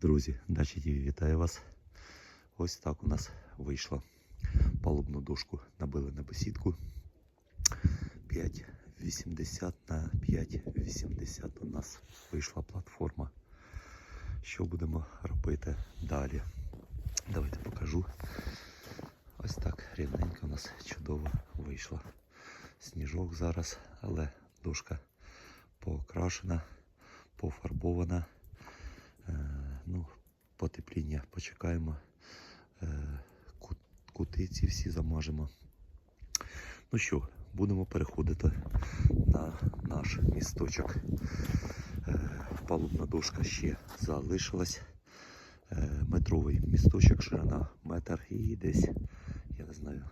Друзі, Дача ТВ вітаю вас. Ось так у нас вийшло. Палубну дошку набили на бесідку. 5,80 на 5,80 у нас вийшла платформа. Що будемо робити далі? Давайте покажу. Ось так рівненько у нас чудово вийшло. Сніжок зараз, але дошка покрашена, пофарбована. Ну, потепління почекаємо. Е, кути ці всі замажемо. Ну що, будемо переходити на наш місточок. Е, палубна дошка ще залишилась. Е, метровий місточок, ширина метр і десь, я не знаю,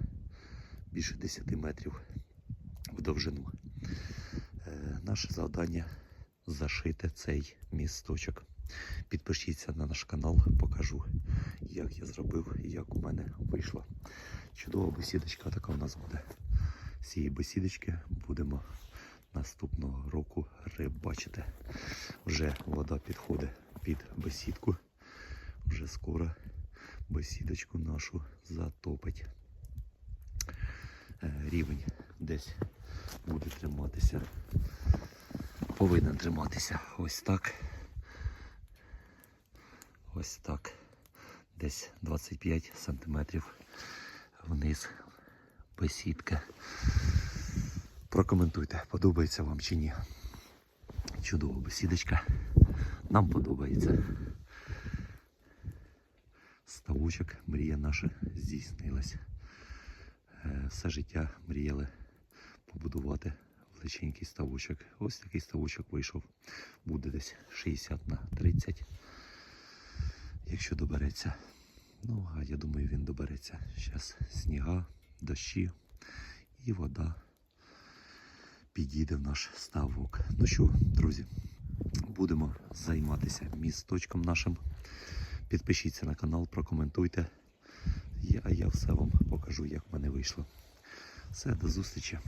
більше 10 метрів в довжину. Наше завдання зашити цей місточок. Підпишіться на наш канал, покажу, як я зробив і як у мене вийшло. Чудова бесідочка така у нас буде. З цієї бесідочки будемо наступного року рибачити. Вже вода підходить під бесідку. Вже скоро бесідочку нашу затопить. Е, Рівень десь буде триматися. Повинен триматися ось так. Ось так. Десь 25 сантиметрів вниз бесідка. Прокоментуйте, подобається вам чи ні. Чудова бесідочка. Нам подобається. Ставочок, мрія наша здійснилась. Е, Все життя мріяли побудувати величенький ставочок. Ось такий ставочок вийшов. Буде десь 60 на 30. Якщо добереться. Ну, а я думаю, він добереться. Зараз сніга, дощі і вода підійде в наш ставок. Ну що, друзі, будемо займатися місточком нашим. Підпишіться на канал, прокоментуйте. Я- А я все вам покажу, як в мене вийшло. Все, до зустрічі.